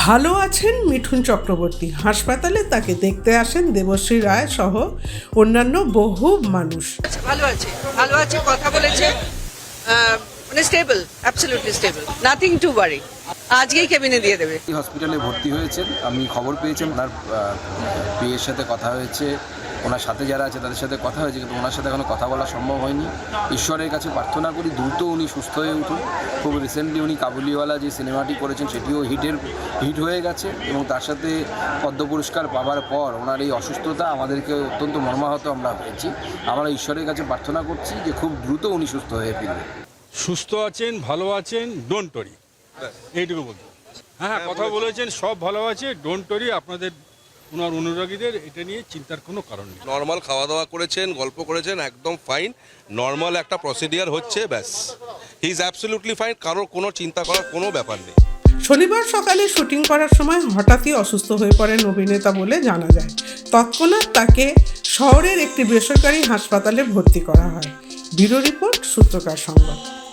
ভালো আছেন মিঠুন চক্রবর্তী। হাসপাতালে তাকে দেখতে আসেন দেবশ্রী রায় সহ অন্যান্য বহু মানুষ। আচ্ছা, ভালো আছে ভালো আছে কথা বলেছে। মানে stable absolutely stable nothing to worry আজকেই কেবিনে দিয়ে দেবে। হসপিটালে ভর্তি হয়েছেন, আমি খবর পেয়েছি, ওনার বিয়ের সাথে কথা হয়েছে, ওনার সাথে যারা আছে তাদের সাথে কথা হয়েছে, কিন্তু ওনার সাথে এখনও কথা বলা সম্ভব হয়নি। ঈশ্বরের কাছে প্রার্থনা করি দ্রুত উনি সুস্থ হয়ে উঠুন। খুব রিসেন্টলি উনি কাবুলিওয়ালা যে সিনেমাটি করেছেন, সেটিও হিটের, হিট হয়ে গেছে, এবং তার সাথে পদ্ম পুরস্কার পাওয়ার পর ওনার এই অসুস্থতা আমাদেরকে অত্যন্ত মর্মাহত আমরা হয়েছি। আমরা ঈশ্বরের কাছে প্রার্থনা করছি যে খুব দ্রুত উনি সুস্থ হয়ে ফিরবেন। সুস্থ আছেন ভালো আছেন ডোন্ট টরি এইটুকু বলতে। হ্যাঁ হ্যাঁ কথা বলেছেন সব ভালো আছে ডোন্ট টরি আপনাদের ওনার অনুরাগীদের এটা নিয়ে চিন্তার কোনো কারণ নেই। নর্মাল খাওয়া দাওয়া করেছেন গল্প করেছেন একদম ফাইন নর্মাল একটা প্রসিডিয়ার হচ্ছে ব্যাস। হি ইজ অ্যাবসলিউটলি ফাইন কারোর কোনো চিন্তা করার কোনো ব্যাপার নেই। শনিবার সকালে শুটিং করার সময় হঠাৎই অসুস্থ হয়ে পড়েন অভিনেতা বলে জানা যায়। তৎক্ষণাৎ তাকে শহরের একটি বেসরকারি হাসপাতালে ভর্তি করা হয়। ব্যুরো রিপোর্ট সূত্রকার সংবাদ।